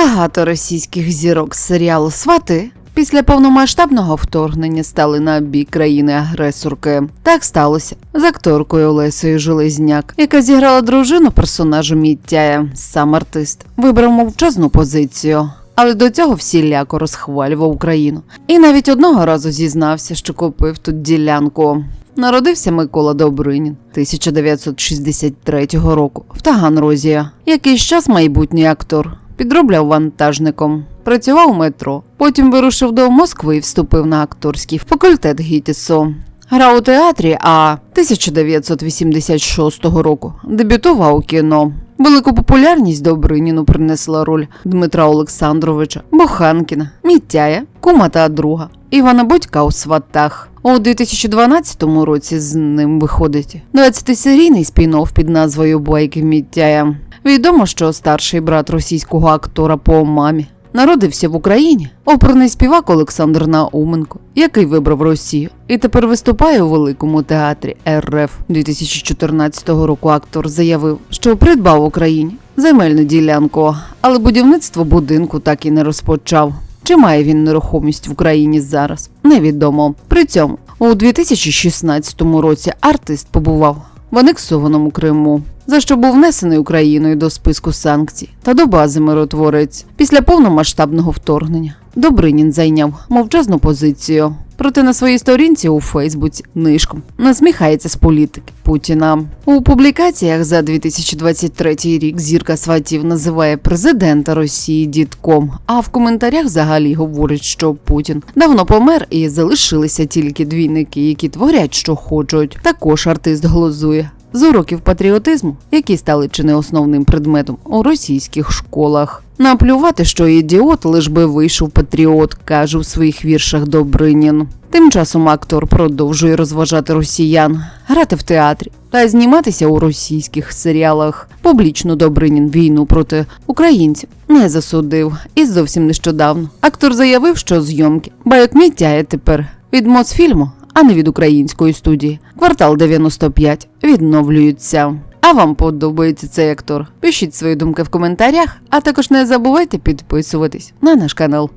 Багато російських зірок з серіалу Свати після повномасштабного вторгнення стали на бік країни-агресорки. Так сталося з акторкою Олесею Железняк, яка зіграла дружину персонажу Міттяя. Сам артист вибрав мовчазну позицію. Але до цього всіляко розхвалював Україну. І навіть одного разу зізнався, що купив тут ділянку. Народився Микола Добринін 1963 року в Таганрозі. Якийсь час майбутній актор підробляв вантажником, працював у метро. Потім вирушив до Москви і вступив на акторський факультет ГІТІСу. Грав у театрі, а 1986 року дебютував у кіно. Велику популярність Добриніну принесла роль Дмитра Олександровича, Боханкіна, Міттяя, кума та друга, Івана Бодька у сватах. У 2012 році з ним виходить 20-серійний спін-офф під назвою Байки Міттяя. Відомо, що старший брат російського актора по мамі народився в Україні. Оперний співак Олександр Науменко, який вибрав Росію, і тепер виступає у великому театрі РФ 2014 року. Актор заявив, що придбав Україні земельну ділянку, але будівництво будинку так і не розпочав. Чи має він нерухомість в Україні зараз? Невідомо. При цьому у 2016 році артист побував в анексованому Криму, за що був внесений Україною до списку санкцій та до бази миротворець після повномасштабного вторгнення. Добринін зайняв мовчазну позицію. Проте на своїй сторінці у Фейсбуці нишком насміхається з політики Путіна. У публікаціях за 2023 рік зірка сватів називає президента Росії дідком. А в коментарях взагалі говорить, що Путін давно помер і залишилися тільки двійники, які творять, що хочуть. Також артист глузує з уроків патріотизму, які стали чи не основним предметом у російських школах. Наплювати, що ідіот, лиш би вийшов патріот, каже у своїх віршах Добринін. Тим часом актор продовжує розважати росіян, грати в театрі та зніматися у російських серіалах. Публічно Добринін війну проти українців не засудив. І зовсім нещодавно актор заявив, що зйомки байок Мітяя тепер від Мосфільму, а не від української студії. Квартал 95 відновлюються. А вам подобається цей актор? Пишіть свої думки в коментарях, а також не забувайте підписуватись на наш канал.